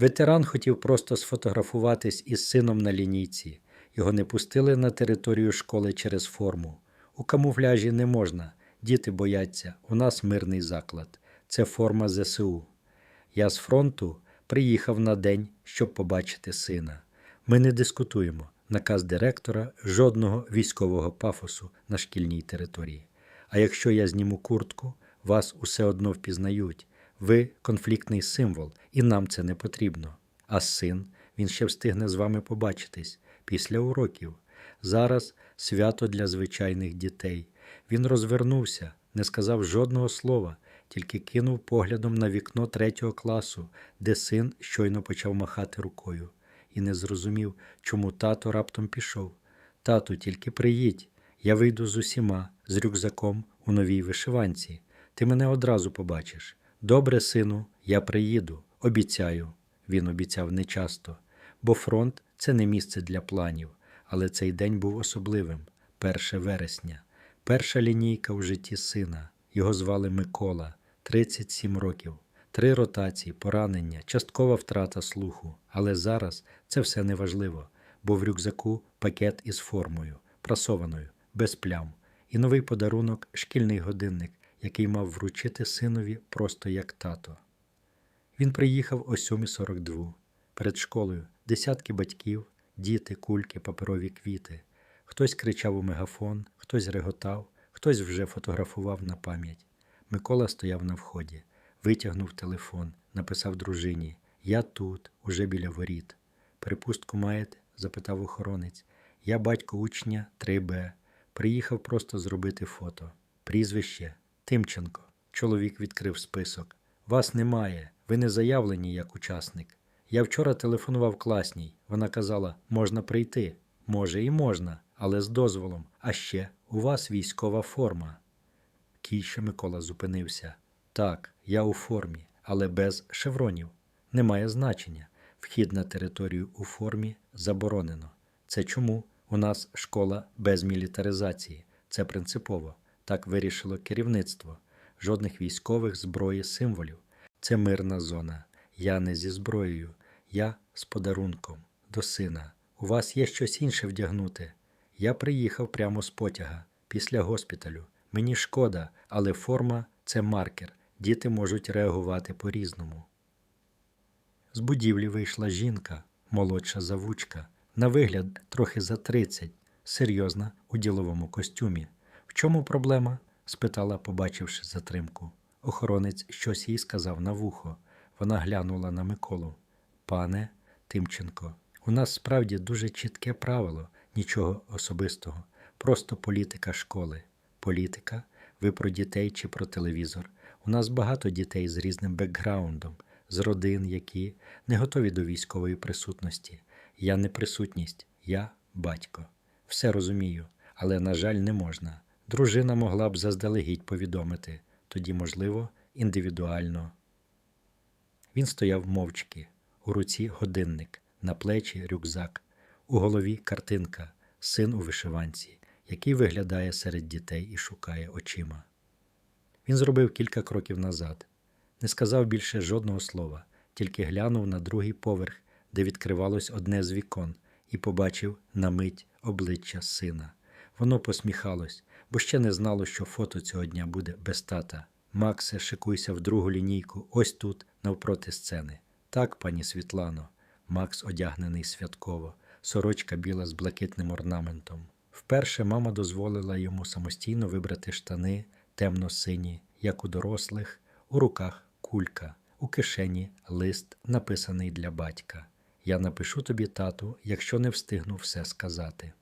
Ветеран хотів просто сфотографуватись із сином на лінійці. Його не пустили на територію школи через форму. У камуфляжі не можна. Діти бояться. У нас мирний заклад. Це форма ЗСУ. Я з фронту приїхав на день, щоб побачити сина. Ми не дискутуємо. Наказ директора жодного військового пафосу на шкільній території. А якщо я зніму куртку, вас усе одно впізнають. Ви конфліктний символ, і нам це не потрібно. А син, він ще встигне з вами побачитись після уроків. Зараз свято для звичайних дітей. Він розвернувся, не сказав жодного слова, тільки кинув поглядом на вікно третього класу, де син щойно почав махати рукою, і не зрозумів, чому тато раптом пішов. Тату, тільки приїдь. Я вийду з усіма, з рюкзаком у новій вишиванці. Ти мене одразу побачиш. Добре, сину, я приїду, обіцяю. Він обіцяв нечасто, бо фронт це не місце для планів, але цей день був особливим 1 вересня. Перша лінійка у житті сина. Його звали Микола, 37 років, три ротації, поранення, часткова втрата слуху. Але зараз це все неважливо, бо в рюкзаку пакет із формою, прасованою, без плям, і новий подарунок шкільний годинник, який мав вручити синові просто як тато. Він приїхав о 7.42. Перед школою десятки батьків, діти, кульки, паперові квіти. Хтось кричав у мегафон, хтось реготав, хтось вже фотографував на пам'ять. Микола стояв на вході, витягнув телефон, написав дружині: Я тут, уже біля воріт. Припустку маєте? запитав охоронець. Я батько учня 3Б. Приїхав просто зробити фото. Прізвище Тимченко. Чоловік відкрив список. Вас немає, ви не заявлені як учасник. Я вчора телефонував класній. Вона казала, можна прийти. Може і можна, але з дозволом. А ще у вас військова форма. Кійше Микола зупинився. Так, я у формі, але без шевронів. Немає значення. Вхід на територію у формі заборонено. Це чому у нас школа без мілітаризації. Це принципово. Так вирішило керівництво. Жодних військових зброї символів. Це мирна зона. Я не зі зброєю, я з подарунком до сина. У вас є щось інше вдягнути. Я приїхав прямо з потяга, після госпіталю. Мені шкода, але форма це маркер. Діти можуть реагувати по-різному. З будівлі вийшла жінка, молодша завучка, на вигляд трохи за 30, серйозна у діловому костюмі. В чому проблема? спитала, побачивши затримку. Охоронець щось їй сказав на вухо. Вона глянула на Миколу. Пане Тимченко, у нас справді дуже чітке правило, нічого особистого, просто політика школи. Політика? Ви про дітей чи про телевізор? У нас багато дітей з різним бекграундом, з родин, які не готові до військової присутності. Я не присутність, я батько. Все розумію, але, на жаль, не можна. Дружина могла б заздалегідь повідомити, тоді, можливо, індивідуально. Він стояв мовчки, у руці годинник, на плечі рюкзак, у голові картинка, син у вишиванці, який виглядає серед дітей і шукає очима. Він зробив кілька кроків назад, не сказав більше жодного слова, тільки глянув на другий поверх, де відкривалось одне з вікон, і побачив на мить обличчя сина. Воно посміхалось, бо ще не знало, що фото цього дня буде без тата. Максе, шикуйся в другу лінійку, ось тут, навпроти сцени. Так, пані Світлано. Макс одягнений святково, сорочка біла з блакитним орнаментом. Вперше мама дозволила йому самостійно вибрати штани, темно-сині, як у дорослих, у руках кулька, у кишені лист, написаний для батька. Я напишу тобі, тату, якщо не встигну все сказати.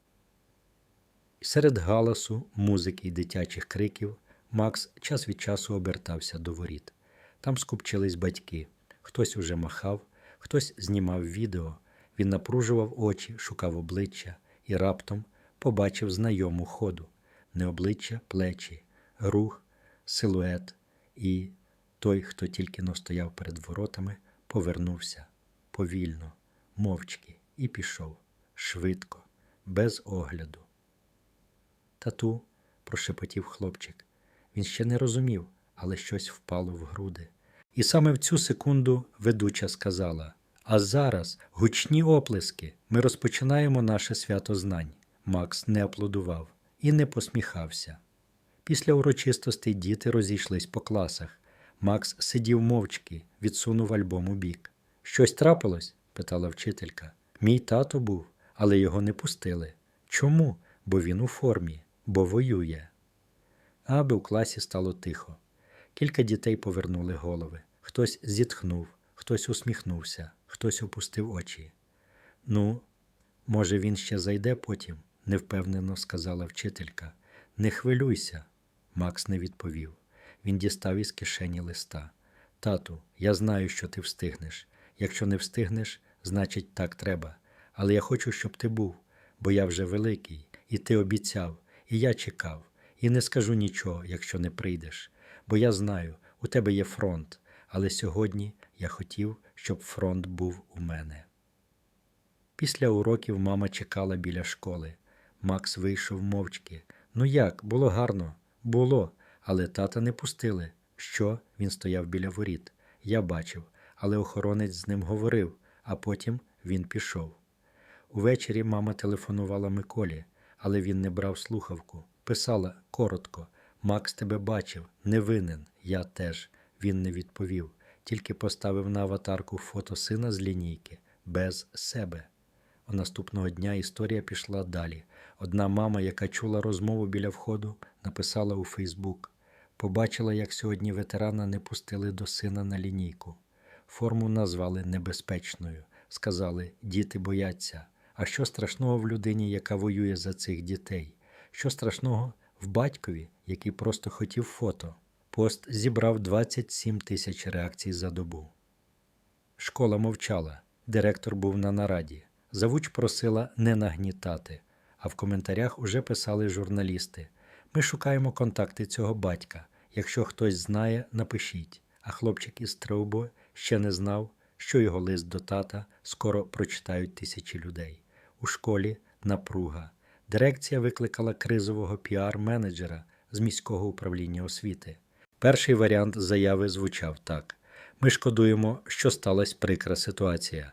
Серед галасу, музики й дитячих криків Макс час від часу обертався до воріт. Там скупчились батьки. Хтось уже махав, хтось знімав відео. Він напружував очі, шукав обличчя і раптом побачив знайому ходу не обличчя, плечі, рух, силует, і той, хто тільки но стояв перед воротами, повернувся повільно, мовчки, і пішов швидко, без огляду. Тату, прошепотів хлопчик. Він ще не розумів, але щось впало в груди. І саме в цю секунду ведуча сказала: А зараз гучні оплески. Ми розпочинаємо наше свято знань. Макс не аплодував і не посміхався. Після урочистостей діти розійшлись по класах. Макс сидів мовчки, відсунув альбом у бік. Щось трапилось? питала вчителька. Мій тато був, але його не пустили. Чому? Бо він у формі, бо воює. Аби у класі стало тихо. Кілька дітей повернули голови. Хтось зітхнув, хтось усміхнувся, хтось опустив очі. Ну, може, він ще зайде потім, невпевнено сказала вчителька. Не хвилюйся. Макс не відповів. Він дістав із кишені листа. Тату, я знаю, що ти встигнеш. Якщо не встигнеш, значить так треба. Але я хочу, щоб ти був, бо я вже великий, і ти обіцяв, і я чекав, і не скажу нічого, якщо не прийдеш. Бо я знаю, у тебе є фронт, але сьогодні я хотів, щоб фронт був у мене. Після уроків мама чекала біля школи. Макс вийшов мовчки. Ну як, було гарно? Було, але тата не пустили. Що? Він стояв біля воріт. Я бачив, але охоронець з ним говорив, а потім він пішов. Увечері мама телефонувала Миколі, але він не брав слухавку. Писала коротко: Макс тебе бачив, не винен, я теж. Він не відповів, тільки поставив на аватарку фото сина з лінійки, без себе. У наступного дня історія пішла далі. Одна мама, яка чула розмову біля входу, написала у Фейсбук. Побачила, як сьогодні ветерана не пустили до сина на лінійку. Форму назвали небезпечною. Сказали, діти бояться. А що страшного в людині, яка воює за цих дітей? Що страшного в батькові, який просто хотів фото? Пост зібрав 27 тисяч реакцій за добу. Школа мовчала. Директор був на нараді. Завуч просила не нагнітати, а в коментарях уже писали журналісти. Ми шукаємо контакти цього батька. Якщо хтось знає, напишіть. А хлопчик із Треубо ще не знав, що його лист до тата скоро прочитають тисячі людей. У школі напруга. Дирекція викликала кризового піар-менеджера з міського управління освіти. Перший варіант заяви звучав так: ми шкодуємо, що сталася прикра ситуація.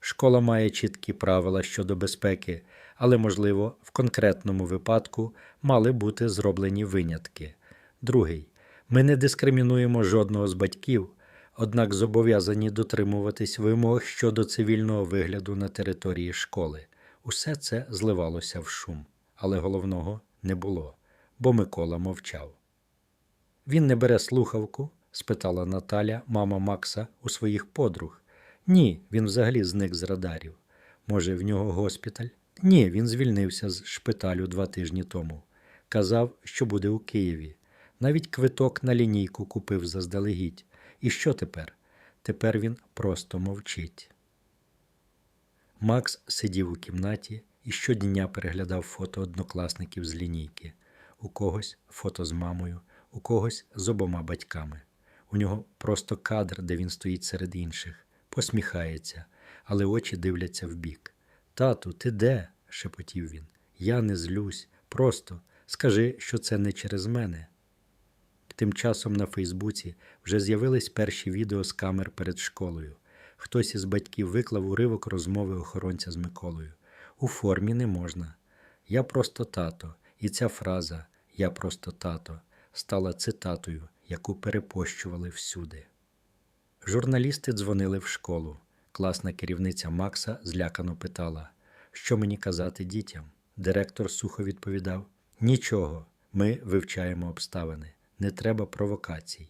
Школа має чіткі правила щодо безпеки, але, можливо, в конкретному випадку мали бути зроблені винятки. Другий ми не дискримінуємо жодного з батьків, однак зобов'язані дотримуватись вимог щодо цивільного вигляду на території школи. Усе це зливалося в шум, але головного не було, бо Микола мовчав. Він не бере слухавку? спитала Наталя, мама Макса, у своїх подруг. Ні, він взагалі зник з радарів. Може, в нього госпіталь? Ні, він звільнився з шпиталю два тижні тому. Казав, що буде у Києві. Навіть квиток на лінійку купив заздалегідь. І що тепер? Тепер він просто мовчить. Макс сидів у кімнаті і щодня переглядав фото однокласників з лінійки. У когось фото з мамою, у когось з обома батьками. У нього просто кадр, де він стоїть серед інших, посміхається, але очі дивляться вбік. Тату, ти де? шепотів він. Я не злюсь. Просто скажи, що це не через мене. Тим часом на Фейсбуці вже з'явились перші відео з камер перед школою. Хтось із батьків виклав уривок розмови охоронця з Миколою. У формі не можна. Я просто тато, і ця фраза Я просто тато стала цитатою, яку перепощували всюди. Журналісти дзвонили в школу. Класна керівниця Макса злякано питала, що мені казати дітям. Директор сухо відповідав: Нічого, ми вивчаємо обставини, не треба провокацій.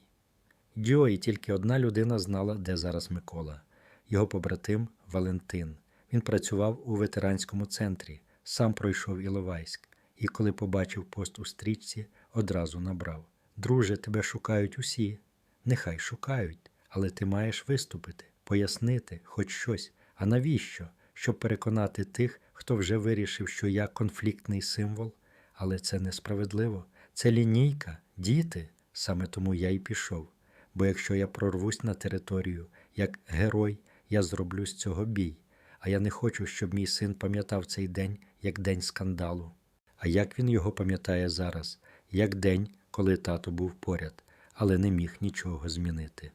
Діо і тільки одна людина знала, де зараз Микола, його побратим Валентин. Він працював у ветеранському центрі, сам пройшов Іловайськ, і коли побачив пост у стрічці, одразу набрав: Друже, тебе шукають усі. Нехай шукають, але ти маєш виступити, пояснити хоч щось. А навіщо? Щоб переконати тих, хто вже вирішив, що я конфліктний символ, але це несправедливо. Це лінійка, діти. Саме тому я й пішов. Бо якщо я прорвусь на територію як герой, я зроблю з цього бій. А я не хочу, щоб мій син пам'ятав цей день як день скандалу. А як він його пам'ятає зараз, як день, коли тато був поряд, але не міг нічого змінити.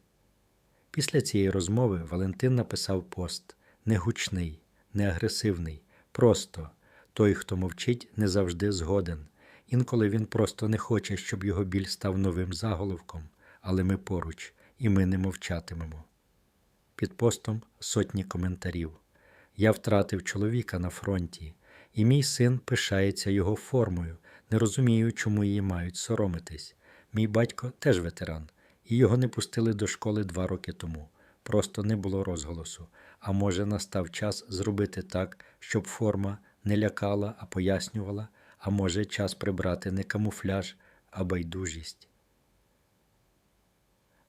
Після цієї розмови Валентин написав пост не гучний, не агресивний, просто той, хто мовчить, не завжди згоден. Інколи він просто не хоче, щоб його біль став новим заголовком, але ми поруч, і ми не мовчатимемо. Під постом сотні коментарів. Я втратив чоловіка на фронті, і мій син пишається його формою, не розумію, чому її мають соромитись. Мій батько теж ветеран, і його не пустили до школи два роки тому. Просто не було розголосу. А може, настав час зробити так, щоб форма не лякала, а пояснювала, а може, час прибрати не камуфляж, а байдужість.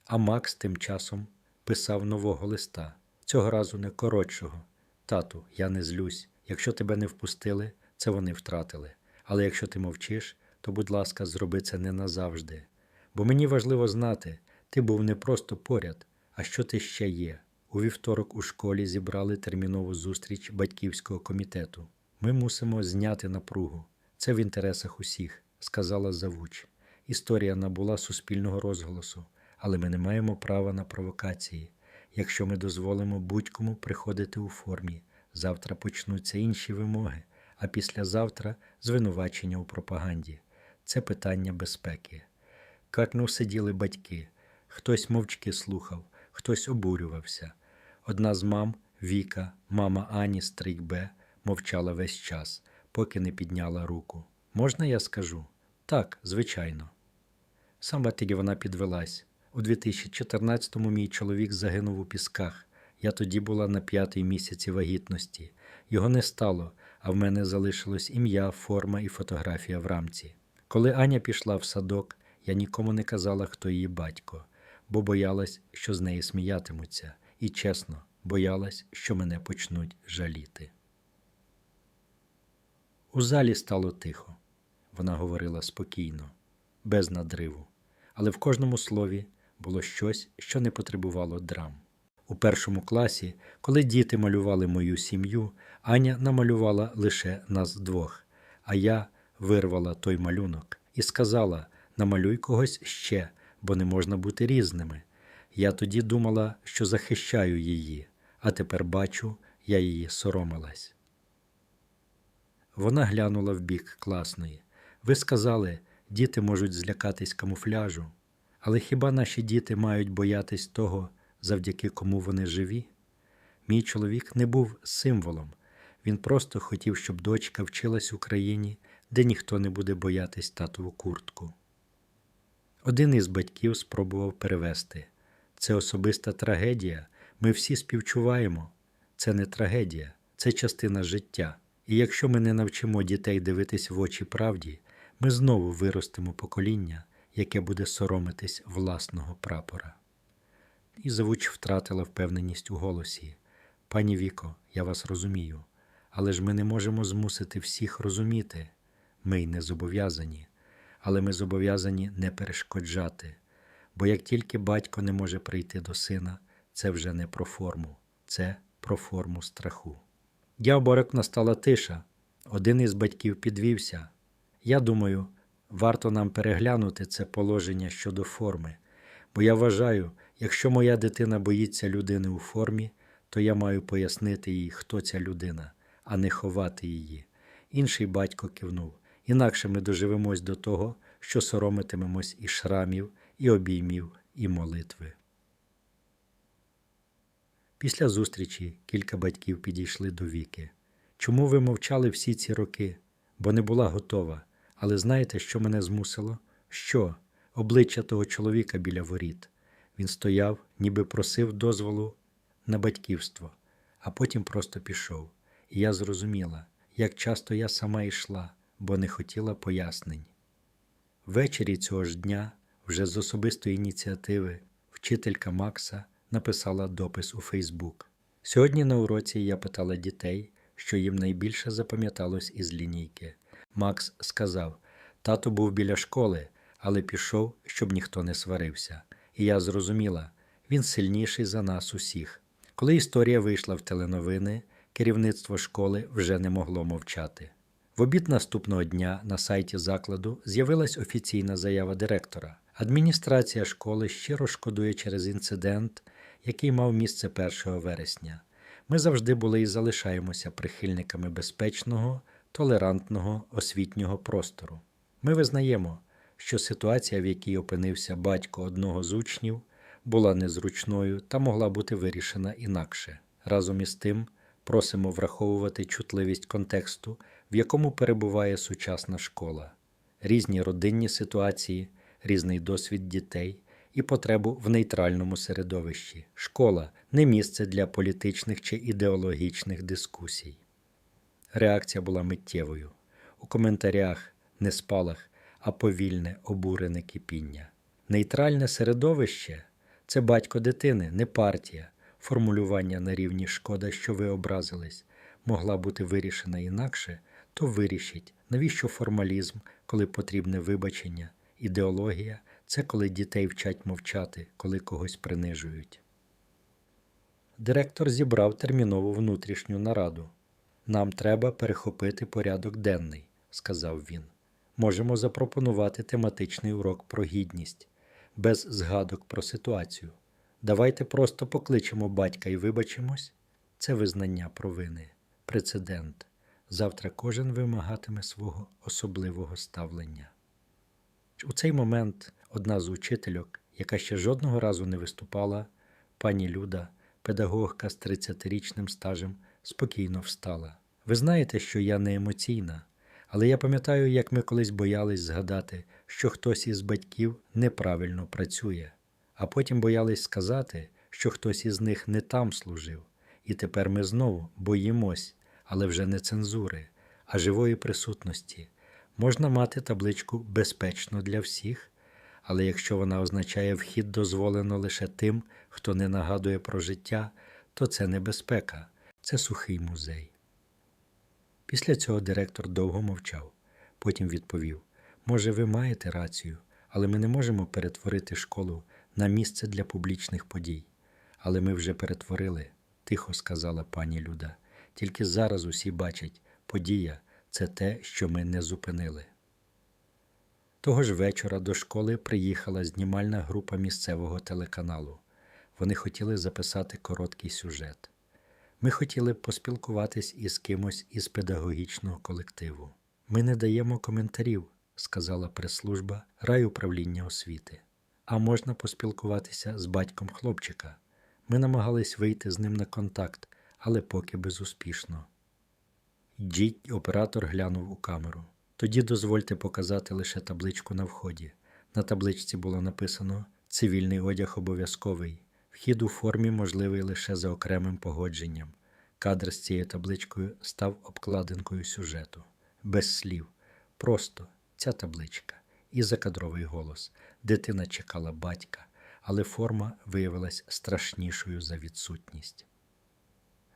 А Макс тим часом писав нового листа, цього разу не коротшого. Тату, я не злюсь. Якщо тебе не впустили, це вони втратили. Але якщо ти мовчиш, то, будь ласка, зроби це не назавжди. Бо мені важливо знати, ти був не просто поряд, а що ти ще є. У вівторок у школі зібрали термінову зустріч батьківського комітету. Ми мусимо зняти напругу. Це в інтересах усіх, сказала завуч. Історія набула суспільного розголосу, але ми не маємо права на провокації. Якщо ми дозволимо будь-кому приходити у формі, завтра почнуться інші вимоги, а післязавтра звинувачення у пропаганді. Це питання безпеки. Карно сиділи батьки, хтось мовчки слухав, хтось обурювався. Одна з мам, Віка, мама Ані Стрейкбе, мовчала весь час, поки не підняла руку. Можна я скажу? Так, звичайно. Тоді вона підвелась. У 2014-му мій чоловік загинув у пісках. Я тоді була на п'ятій місяці вагітності. Його не стало, а в мене залишилось ім'я, форма і фотографія в рамці. Коли Аня пішла в садок, я нікому не казала, хто її батько, бо боялась, що з неї сміятимуться, і чесно, боялась, що мене почнуть жаліти. У залі стало тихо. Вона говорила спокійно, без надриву, але в кожному слові було щось, що не потребувало драм. У першому класі, коли діти малювали мою сім'ю, Аня намалювала лише нас двох, а я вирвала той малюнок і сказала: намалюй когось ще, бо не можна бути різними. Я тоді думала, що захищаю її, а тепер бачу, я її соромилась. Вона глянула в бік класної. Ви сказали, діти можуть злякатись камуфляжу, але хіба наші діти мають боятись того, завдяки кому вони живі? Мій чоловік не був символом, він просто хотів, щоб дочка вчилась в Україні, де ніхто не буде боятись татову куртку. Один із батьків спробував перевести це особиста трагедія. Ми всі співчуваємо. Це не трагедія, це частина життя. І якщо ми не навчимо дітей дивитись в очі правді, ми знову виростемо покоління, яке буде соромитись власного прапора. І завуч втратила впевненість у голосі. Пані Віко, я вас розумію, але ж ми не можемо змусити всіх розуміти. Ми й не зобов'язані, але ми зобов'язані не перешкоджати. Бо як тільки батько не може прийти до сина, це вже не про форму, це про форму страху. Я оборок настала тиша. Один із батьків підвівся. Я думаю, варто нам переглянути це положення щодо форми, бо я вважаю, якщо моя дитина боїться людини у формі, то я маю пояснити їй, хто ця людина, а не ховати її. Інший батько кивнув. Інакше ми доживемось до того, що соромитимемось і шрамів, і обіймів, і молитви. Після зустрічі кілька батьків підійшли до віки. Чому ви мовчали всі ці роки? Бо не була готова. Але знаєте, що мене змусило? Що? Обличчя того чоловіка біля воріт. Він стояв, ніби просив дозволу на батьківство, а потім просто пішов. І я зрозуміла, як часто я сама йшла, бо не хотіла пояснень. Ввечері цього ж дня, вже з особистої ініціативи, вчителька Макса написала допис у Фейсбук. Сьогодні на уроці я питала дітей, що їм найбільше запам'яталось із лінійки. Макс сказав: тато був біля школи, але пішов, щоб ніхто не сварився. І я зрозуміла, він сильніший за нас усіх. Коли історія вийшла в теленовини, керівництво школи вже не могло мовчати. В обід наступного дня на сайті закладу з'явилась офіційна заява директора. Адміністрація школи щиро шкодує через інцидент, який мав місце 1 вересня. Ми завжди були і залишаємося прихильниками безпечного, толерантного освітнього простору. Ми визнаємо, що ситуація, в якій опинився батько одного з учнів, була незручною та могла бути вирішена інакше. Разом із тим просимо враховувати чутливість контексту, в якому перебуває сучасна школа, різні родинні ситуації, різний досвід дітей і потребу в нейтральному середовищі. Школа не місце для політичних чи ідеологічних дискусій. Реакція була миттєвою. У коментарях не спалах, а повільне обурене кипіння. Нейтральне середовище це батько дитини, не партія. Формулювання на рівні шкода, що ви образились, могла бути вирішена інакше, то вирішіть, навіщо формалізм, коли потрібне вибачення, ідеологія це коли дітей вчать мовчати, коли когось принижують. Директор зібрав термінову внутрішню нараду. Нам треба перехопити порядок денний, сказав він. Можемо запропонувати тематичний урок про гідність, без згадок про ситуацію. Давайте просто покличемо батька і вибачимось. Це визнання провини, прецедент. Завтра кожен вимагатиме свого особливого ставлення. У цей момент одна з учительок, яка ще жодного разу не виступала, пані Люда, педагогка з 30-річним стажем, спокійно встала. Ви знаєте, що я не емоційна, але я пам'ятаю, як ми колись боялись згадати, що хтось із батьків неправильно працює, а потім боялись сказати, що хтось із них не там служив. І тепер ми знову боїмось, але вже не цензури, а живої присутності. Можна мати табличку безпечно для всіх, але якщо вона означає вхід дозволено лише тим, хто не нагадує про життя, то це небезпека, це сухий музей. Після цього директор довго мовчав, потім відповів: Може, ви маєте рацію, але ми не можемо перетворити школу на місце для публічних подій. Але ми вже перетворили, тихо сказала пані Люда. Тільки зараз усі бачать, подія це те, що ми не зупинили. Того ж вечора до школи приїхала знімальна група місцевого телеканалу. Вони хотіли записати короткий сюжет. Ми хотіли поспілкуватись із кимось із педагогічного колективу. Ми не даємо коментарів, сказала прес-служба райуправління освіти. А можна поспілкуватися з батьком хлопчика. Ми намагались вийти з ним на контакт, але поки безуспішно. Діть оператор глянув у камеру. Тоді дозвольте показати лише табличку на вході. На табличці було написано Цивільний одяг обов'язковий. Вхід у формі можливий лише за окремим погодженням. Кадр з цією табличкою став обкладинкою сюжету. Без слів. Просто ця табличка і закадровий голос. Дитина чекала батька, але форма виявилась страшнішою за відсутність.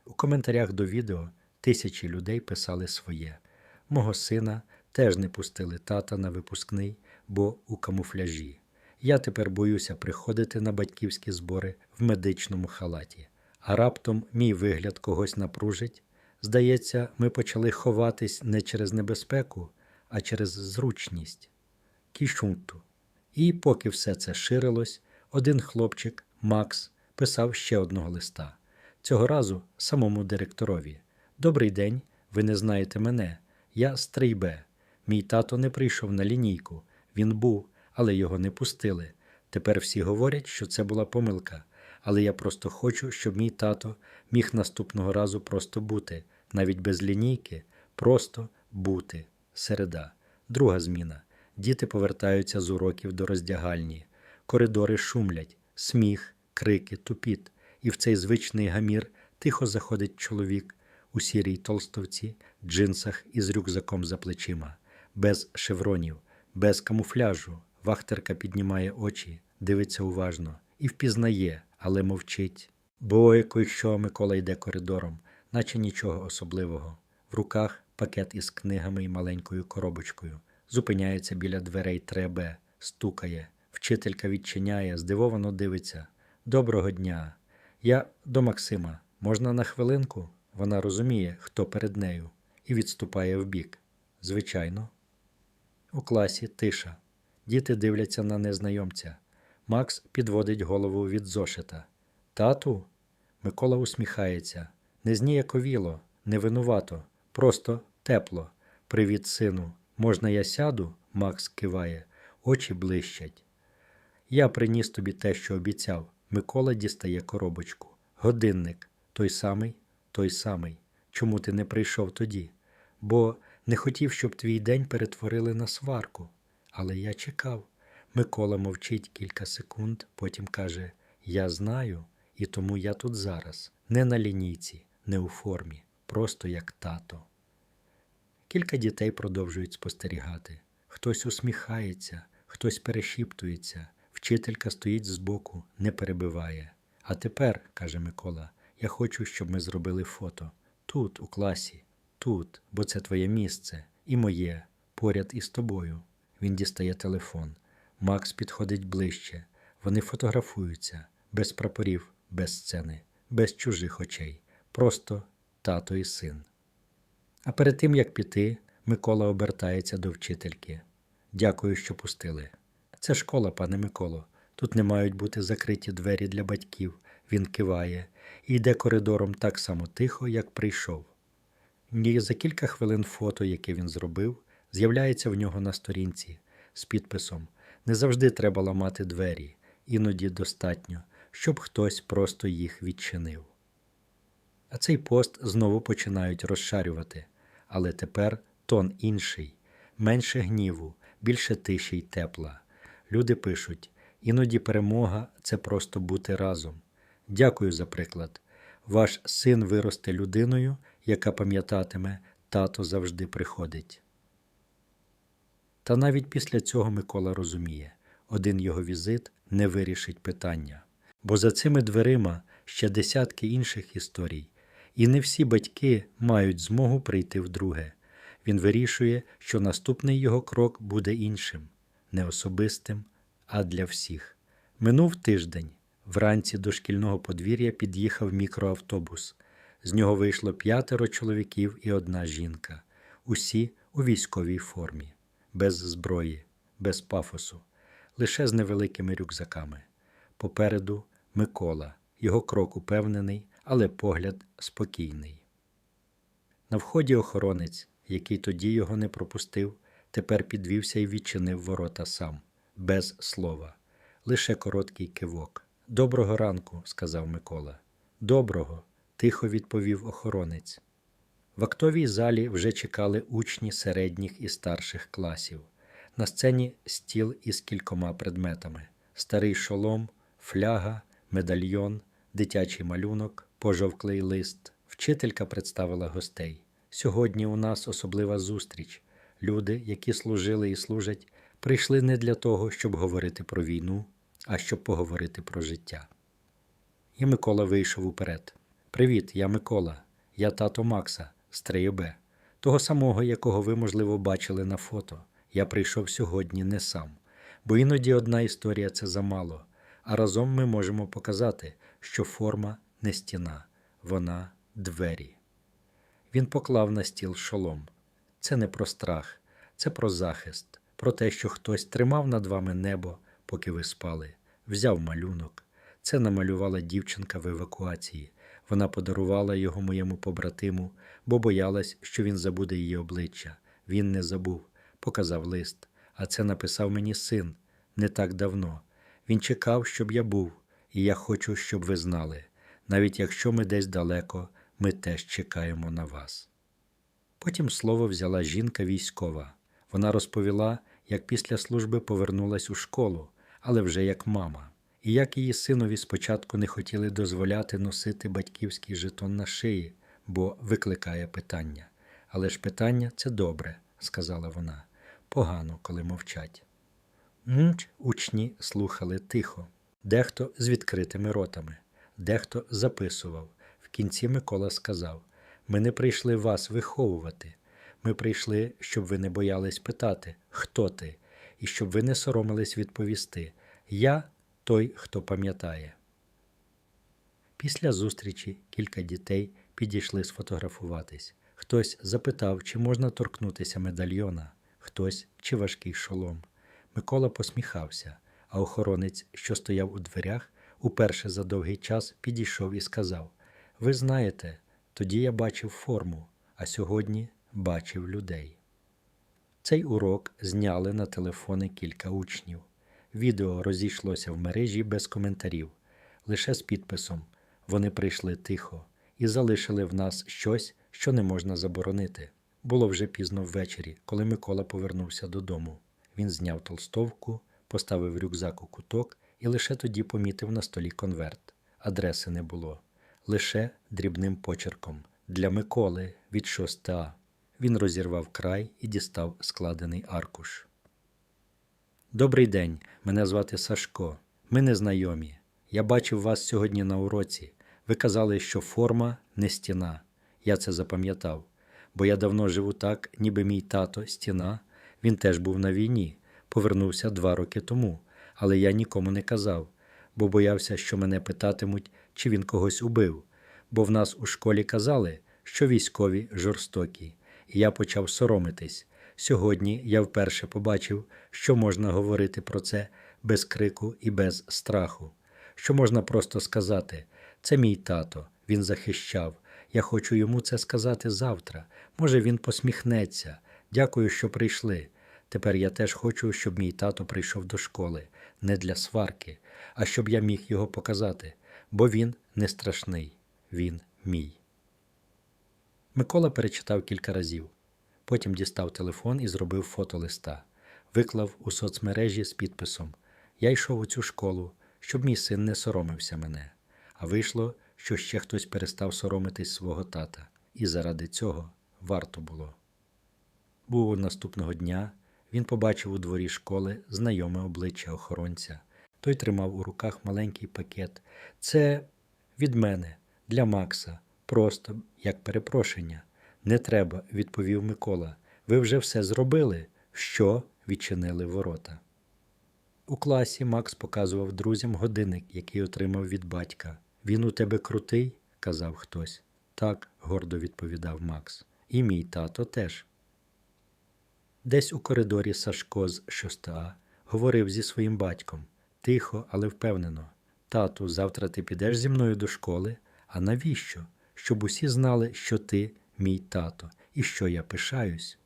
У коментарях до відео тисячі людей писали своє. Мого сина теж не пустили тата на випускний, бо у камуфляжі. Я тепер боюся приходити на батьківські збори в медичному халаті, а раптом мій вигляд когось напружить. Здається, ми почали ховатись не через небезпеку, а через зручність. Кішунту. І поки все це ширилось, один хлопчик, Макс, писав ще одного листа. Цього разу самому директорові. Добрий день, ви не знаєте мене. Я Стрейбе. Мій тато не прийшов на лінійку. Він був, але його не пустили. Тепер всі говорять, що це була помилка, але я просто хочу, щоб мій тато міг наступного разу просто бути, навіть без лінійки, просто бути. Середа. Друга зміна. Діти повертаються з уроків до роздягальні. Коридори шумлять, сміх, крики, тупіт. І в цей звичний гамір тихо заходить чоловік у сірій толстовці, джинсах із рюкзаком за плечима, без шевронів, без камуфляжу. Вахтерка піднімає очі, дивиться уважно і впізнає, але мовчить. Бойко, що Микола йде коридором, наче нічого особливого. В руках пакет із книгами і маленькою коробочкою. Зупиняється біля дверей требе, стукає. Вчителька відчиняє, здивовано дивиться. Доброго дня. Я до Максима. Можна на хвилинку? Вона розуміє, хто перед нею, і відступає вбік. Звичайно. У класі тиша. Діти дивляться на незнайомця. Макс підводить голову від зошита. Тату? Микола усміхається. Не зніяковіло, не винувато, просто тепло. Привіт, сину. Можна я сяду? Макс киває, очі блищать. Я приніс тобі те, що обіцяв. Микола дістає коробочку. Годинник. Той самий, той самий. Чому ти не прийшов тоді? Бо не хотів, щоб твій день перетворили на сварку. Але я чекав. Микола мовчить кілька секунд, потім каже: Я знаю, і тому я тут зараз, не на лінійці, не у формі, просто як тато. Кілька дітей продовжують спостерігати. Хтось усміхається, хтось перешіптується, вчителька стоїть збоку, не перебиває. А тепер, каже Микола, я хочу, щоб ми зробили фото. Тут, у класі, тут, бо це твоє місце, і моє, поряд із тобою. Він дістає телефон. Макс підходить ближче. Вони фотографуються, без прапорів, без сцени, без чужих очей. Просто тато і син. А перед тим, як піти, Микола обертається до вчительки. Дякую, що пустили. Це школа, пане Миколо. Тут не мають бути закриті двері для батьків. Він киває і йде коридором так само тихо, як прийшов. І за кілька хвилин фото, яке він зробив, з'являється в нього на сторінці з підписом Не завжди треба ламати двері, іноді достатньо, щоб хтось просто їх відчинив. А цей пост знову починають розшарювати, але тепер тон інший, менше гніву, більше тиші й тепла. Люди пишуть: іноді перемога це просто бути разом. Дякую за приклад. Ваш син виросте людиною, яка пам'ятатиме, тато завжди приходить. Та навіть після цього Микола розуміє, один його візит не вирішить питання, бо за цими дверима ще десятки інших історій, і не всі батьки мають змогу прийти вдруге. Він вирішує, що наступний його крок буде іншим, не особистим, а для всіх. Минув тиждень. Вранці до шкільного подвір'я під'їхав мікроавтобус. З нього вийшло п'ятеро чоловіків і одна жінка, усі у військовій формі, без зброї, без пафосу, лише з невеликими рюкзаками. Попереду Микола, його крок упевнений, але погляд спокійний. На вході охоронець, який тоді його не пропустив, тепер підвівся і відчинив ворота сам, без слова, лише короткий кивок. Доброго ранку, сказав Микола. Доброго, тихо відповів охоронець. В актовій залі вже чекали учні середніх і старших класів. На сцені стіл із кількома предметами: старий шолом, фляга, медальйон, дитячий малюнок, пожовклий лист. Вчителька представила гостей. Сьогодні у нас особлива зустріч. Люди, які служили і служать, прийшли не для того, щоб говорити про війну, а щоб поговорити про життя. І Микола вийшов уперед. Привіт, я Микола, я тато Макса 3Б, того самого, якого ви, можливо, бачили на фото. Я прийшов сьогодні не сам, бо іноді одна історія це замало, а разом ми можемо показати, що форма не стіна, вона двері. Він поклав на стіл шолом. Це не про страх, це про захист, про те, що хтось тримав над вами небо, поки ви спали, взяв малюнок. Це намалювала дівчинка в евакуації. Вона подарувала його моєму побратиму, бо боялась, що він забуде її обличчя. Він не забув, показав лист. А це написав мені син не так давно. Він чекав, щоб я був, і я хочу, щоб ви знали. Навіть якщо ми десь далеко, ми теж чекаємо на вас. Потім слово взяла жінка військова. Вона розповіла, як після служби повернулась у школу, але вже як мама, і як її синові спочатку не хотіли дозволяти носити батьківський жетон на шиї, бо викликає питання. Але ж питання це добре, сказала вона. Погано, коли мовчать. Мч учні слухали тихо, дехто з відкритими ротами, дехто записував. В кінці Микола сказав: Ми не прийшли вас виховувати. Ми прийшли, щоб ви не боялись питати, хто ти, і щоб ви не соромились відповісти. Я той, хто пам'ятає. Після зустрічі кілька дітей підійшли сфотографуватись. Хтось запитав, чи можна торкнутися медальйона, хтось чи важкий шолом. Микола посміхався, а охоронець, що стояв у дверях, уперше за довгий час підійшов і сказав: Ви знаєте, тоді я бачив форму, а сьогодні бачив людей. Цей урок зняли на телефони кілька учнів. Відео розійшлося в мережі без коментарів, лише з підписом Вони прийшли тихо і залишили в нас щось, що не можна заборонити. Було вже пізно ввечері, коли Микола повернувся додому. Він зняв толстовку, поставив рюкзак у куток і лише тоді помітив на столі конверт. Адреси не було, лише дрібним почерком для Миколи від 6А. Він розірвав край і дістав складений аркуш. Добрий день, мене звати Сашко. Ми незнайомі. Я бачив вас сьогодні на уроці. Ви казали, що форма не стіна. Я це запам'ятав, бо я давно живу так, ніби мій тато стіна. Він теж був на війні, повернувся два роки тому, але я нікому не казав, бо боявся, що мене питатимуть, чи він когось убив. Бо в нас у школі казали, що військові жорстокі, і я почав соромитись. Сьогодні я вперше побачив, що можна говорити про це без крику і без страху, що можна просто сказати: це мій тато, він захищав. Я хочу йому це сказати завтра. Може, він посміхнеться. Дякую, що прийшли. Тепер я теж хочу, щоб мій тато прийшов до школи, не для сварки, а щоб я міг його показати, бо він не страшний, він мій. Микола перечитав кілька разів. Потім дістав телефон і зробив фото листа, виклав у соцмережі з підписом Я йшов у цю школу, щоб мій син не соромився мене. А вийшло, що ще хтось перестав соромитись свого тата, і заради цього варто було. Був наступного дня він побачив у дворі школи знайоме обличчя охоронця. Той тримав у руках маленький пакет. Це від мене, для Макса, просто як перепрошення. Не треба, відповів Микола. Ви вже все зробили, що відчинили ворота. У класі Макс показував друзям годинник, який отримав від батька. Він у тебе крутий? казав хтось. Так, гордо відповідав Макс. І мій тато теж. Десь у коридорі Сашко з 6А говорив зі своїм батьком тихо, але впевнено. Тату, завтра ти підеш зі мною до школи. А навіщо? Щоб усі знали, що ти мій тато, і що я пишаюсь.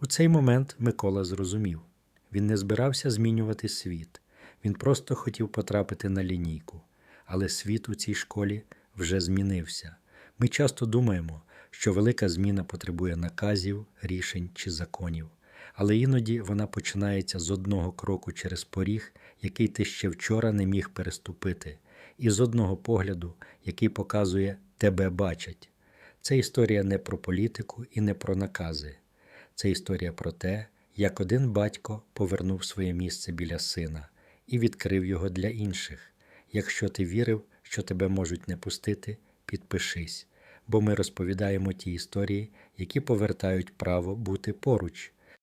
У цей момент Микола зрозумів він не збирався змінювати світ, він просто хотів потрапити на лінійку. Але світ у цій школі вже змінився. Ми часто думаємо, що велика зміна потребує наказів, рішень чи законів, але іноді вона починається з одного кроку через поріг, який ти ще вчора не міг переступити, і з одного погляду, який показує тебе бачать. Це історія не про політику і не про накази. Це історія про те, як один батько повернув своє місце біля сина і відкрив його для інших. Якщо ти вірив, що тебе можуть не пустити, підпишись, бо ми розповідаємо ті історії, які повертають право бути поруч.